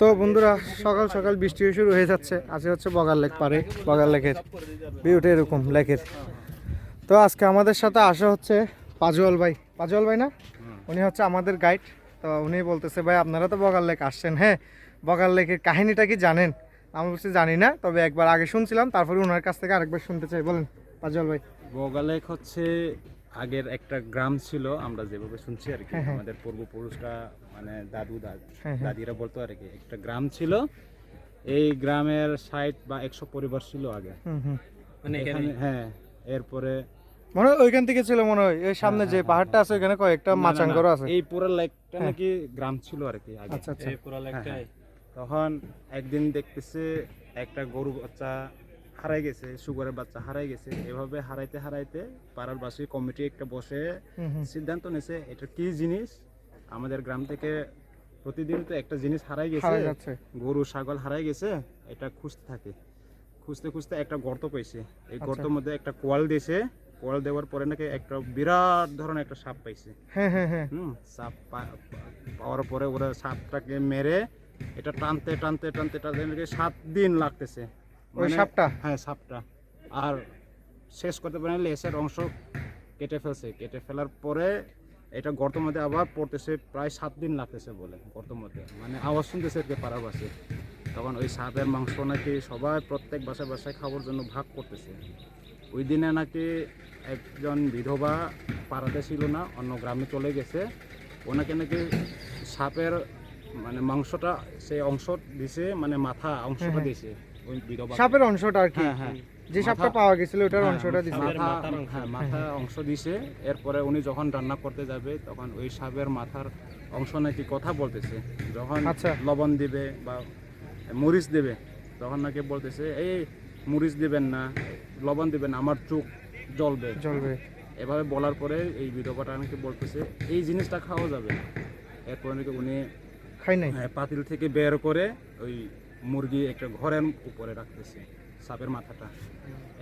তো বন্ধুরা, সকাল সকাল বৃষ্টি শুরু হয়ে যাচ্ছে। আজকে হচ্ছে বগার লেক পারে বগার লেকের ভিউটা এরকম লেকের। তো আজকে আমাদের সাথে আসা হচ্ছে পাজুয়াল ভাই। পাজুয়াল ভাই না? উনি হচ্ছে আমাদের গাইড তো উনি বলতেছে, ভাই, আপনারা তো বগার লেক আসছেন হ্যাঁ? বগার লেকের কাহিনীটা কি জানেন? আমি বলছি, জানি না, তবে একবার আগে শুনছিলাম, তারপরে ওনার কাছ থেকে আরেকবার শুনতে চাই। বলেন, পাজুয়াল ভাই। বগালেক হচ্ছে আগের একটা গ্রাম ছিল আমরা যেভাবে শুনছি আর কি হ্যাঁ, হ্যাঁ। আমাদের পূর্বপুরুষরা মানে দাদু দাদ- হ্যাঁ। দাদিরা বলতো আর কি একটা গ্রাম ছিল এই গ্রামের ষাট বা একশো পরিবার ছিল আগে। মানে হ্যাঁ এরপরে মনে হয় ওইখান থেকে ছিল মনে হয়। এই সামনে যে পাহাড়টা আছে ওইখানে কয়েকটা না, মাচাঙ্গর আছে। এই পুরো লেকটা নাকি গ্রাম ছিল আর কি আগে। আচ্ছা, আচ্ছা। এই পুরো লেকটাই তখন একদিন দেখতেছে একটা গরু বাচ্চা হারাই গেছে সুগারের বাচ্চা হারাই গেছে এভাবে হারাইতে হারাইতে পাড়ার বাসী কমিটি একটা বসে সিদ্ধান্ত নিয়েছে এটা কি জিনিস? আমাদের গ্রাম থেকে প্রতিদিন তো একটা জিনিস হারাই গেছে গরু ছাগল হারাই গেছে এটা খুঁজতে থাকে। খুঁজতে খুঁজতে একটা গর্ত পেয়েছে এই আচ্ছা। গর্তের মধ্যে একটা কোয়াল দিয়েছে কোয়াল দেওয়ার পরে নাকি একটা বিরাট ধরনের একটা সাপ পাইছে। হ্যাঁ হ্যাঁ হ্যাঁ। হুম সাপ পাওয়ার পরে ওরা সাপটাকে মেরে এটা টানতে টানতে টানতে টানতে নাকি সাত দিন লাগতেছে। ওই মানে- সাপটা? হ্যাঁ সাপটা। আর শেষ করতে পারে লেসের অংশ কেটে ফেলছে। কেটে ফেলার পরে এটা গর্তের মধ্যে আবার পড়তেছে প্রায় সাত দিন লাগতেছে বলে গর্তের মধ্যে। মানে আওয়াজ শুনতেছে আর কি পাড়ার বাসে তখন ওই সাপের মাংস নাকি সবাই প্রত্যেক বাসায় বাসায় খাওয়ার জন্য ভাগ করতেছে। ওই দিনে নাকি একজন বিধবা পাড়াতে ছিল না অন্য গ্রামে চলে গেছে। ওনাকে নাকি সাপের মানে মাংসটা সেই অংশ দিছে মানে মাথা অংশটা। দিছে। সাপের অংশটা আর কি? হ্যাঁ হ্যাঁ। যে সাপটা পাওয়া গেছিল ওটার হ্যাঁ, অংশটা দিছে। মাথা হ্যাঁ মাথা অংশ দিছে এরপরে উনি যখন রান্না করতে যাবে তখন ওই সাপের মাথার অংশ নাকি কথা বলতেছে। যখন আচ্ছা। লবণ দিবে বা মরিচ দেবে তখন নাকি বলতেছে এই মরিচ দিবেন না লবণ দিবেন আমার চোখ জ্বলবে। জ্বলবে। এভাবে বলার পরে এই বিধবাটা নাকি বলতেছে এই জিনিসটা খাওয়া যাবে। এরপরে নাকি উনি খাই নাই? হ্যাঁ, পাতিল থেকে বের করে ওই মুরগি একটা ঘরের উপরে রাখতেছে সাপের মাথাটা।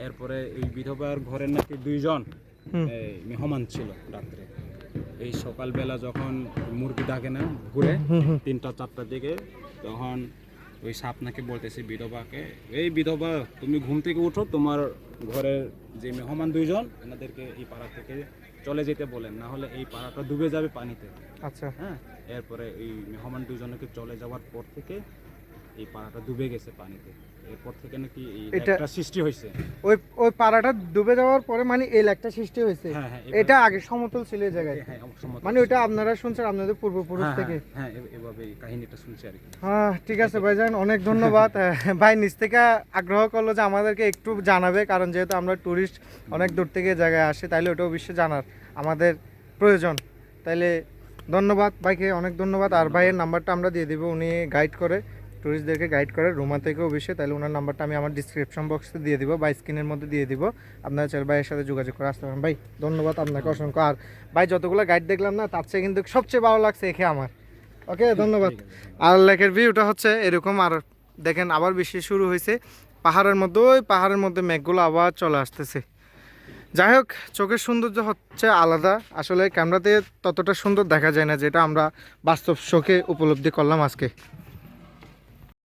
এরপরে এই বিধবার ঘরের নাকি দুইজন মেহমান ছিল রাত্রে। এই সকালবেলা যখন মুরগি ডাকে না ঘুরে তিনটা চারটার দিকে তখন ওই সাপ নাকি বলতেছে বিধবাকে এই বিধবা তুমি ঘুম থেকে উঠো তোমার ঘরের যে মেহমান দুইজন এনাদেরকে এই পাড়া থেকে চলে যেতে বলেন না হলে এই পাড়াটা ডুবে যাবে পানিতে। আচ্ছা। হ্যাঁ এরপরে এই মেহমান দুজনকে চলে যাওয়ার পর থেকে এই পাড়াটা ডুবে গেছে পানিতে। এরপর থেকে নাকি এটা- একটা সৃষ্টি হয়েছে। ওই ওই পাড়াটা ডুবে যাওয়ার পরে মানে এই লেকটা সৃষ্টি হয়েছে। হ্যাঁ হ্যাঁ এটা আগে সমতল ছিল এই জায়গায়। হ্যাঁ মানে ওইটা আপনারা শুনছেন আপনাদের পূর্বপুরুষ থেকে। হ্যাঁ, হ্যাঁ এভাবে কাহিনীটা শুনছি আর কি। হ্যাঁ ঠিক আছে ভাইজান অনেক ধন্যবাদ। ভাই নিজ থেকে আগ্রহ করল যে আমাদেরকে একটু জানাবে কারণ যেহেতু আমরা ট্যুরিস্ট অনেক দূর থেকে জায়গায় আসি তাইলে ওটা অবশ্যই জানার আমাদের প্রয়োজন। তাইলে ধন্যবাদ ভাইকে অনেক ধন্যবাদ। আর ভাইয়ের নাম্বারটা আমরা দিয়ে দিব উনি গাইড করে। ট্যুরিস্টদেরকে গাইড করে। রুমা থেকে অবশ্যই তাহলে ওনার নাম্বারটা আমি আমার ডিসক্রিপশন বক্সে দিয়ে দিব বা স্ক্রিনের মধ্যে দিয়ে দিব। আপনারা চাইলে ভাইয়ের সাথে যোগাযোগ করে আসতে পারেন। ভাই ধন্যবাদ আপনাকে অসংখ্য। আর ভাই যতগুলো গাইড দেখলাম না তার চেয়ে কিন্তু সবচেয়ে ভালো লাগছে এখে আমার। ওকে ধন্যবাদ। আর লেকের ভিউটা হচ্ছে এরকম আর দেখেন আবার বৃষ্টি শুরু হয়েছে। পাহাড়ের মধ্যে ওই পাহাড়ের মধ্যে মেঘগুলো আবার চলে আসতেছে। যাই হোক চোখের সৌন্দর্য হচ্ছে আলাদা। আসলে ক্যামেরাতে ততটা সুন্দর দেখা যায় না যেটা আমরা বাস্তব চোখে উপলব্ধি করলাম আজকে।